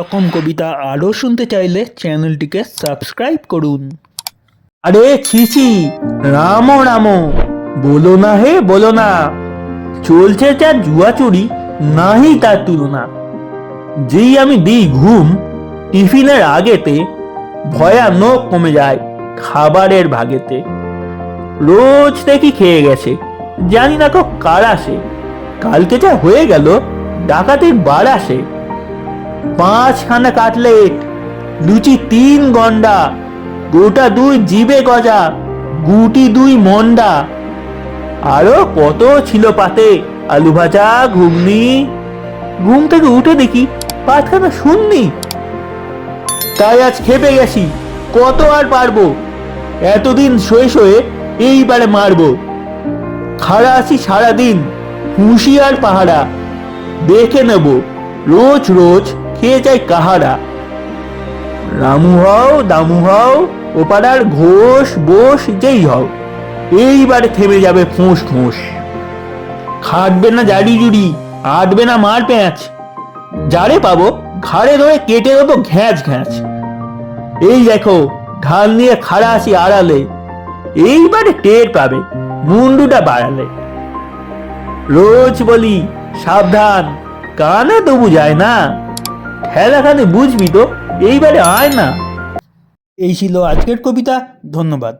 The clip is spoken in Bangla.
রকম কবিতা আরও শুনতে চাইলে চ্যানেলটিকে সাবস্ক্রাইব করুন। আরে ছিছি রামো রামো, বলো না হে, বলো না। চলছে যা জুয়াচুরি নাহি তার তুলনা। যেই আমি দিই ঘুম, টিফিনের আগেতে, ভয়া ভয়ানক কমে যায় খাবারের ভাগেতে। রোজ দেখি খেয়ে গেছে, জানি না কো কার আসে। কালকে যা হয়ে গেল, ডাকাতির বার আসে। পাঁচখানা কাটলেট লুচি তিন গন্ডা, গোটা দুই জিবে গজা, গুটি দুই মন্ডা। আরও কত ছিল পাতে? আলু ভাজা, ঘুগনি। ঘুম থেকে উঠে দেখি পাতখানা শুননি তাই আজ খেপে গেছি, কত আর পারব? এতদিন শয়ে শয়ে এইবারে মারবো। খাড়া আছি সারাদিন, হুঁশিয়ার পাহারা। দেখে নেব, রোজ রোজ খেয়ে যায় কাহারা? রামু হও, দামু হও, ওপাড়ার ঘোষ বোস যেই হও, এইবারে থেমে যাবে ফোঁস ফোঁস। খাটবে না জারি জুড়ি, আটবে না মার প্যাঁচ। যারে পাবো, ঘাড়ে ধরে কেটে দেবো ঘ্যাঁচ ঘ্যাঁচ। এই দেখো, ঢাল নিয়ে খাড়া আছি আড়ালে, এইবারে টের পাবে, মুন্ডুটা বাড়ালে। রোজ বলি, সাবধান, কানে তবু যায় না। ঠেলাখানে বুঝবি তো? এইবারে আয় না। এই ছিল আজকের কবিতা ধন্যবাদ।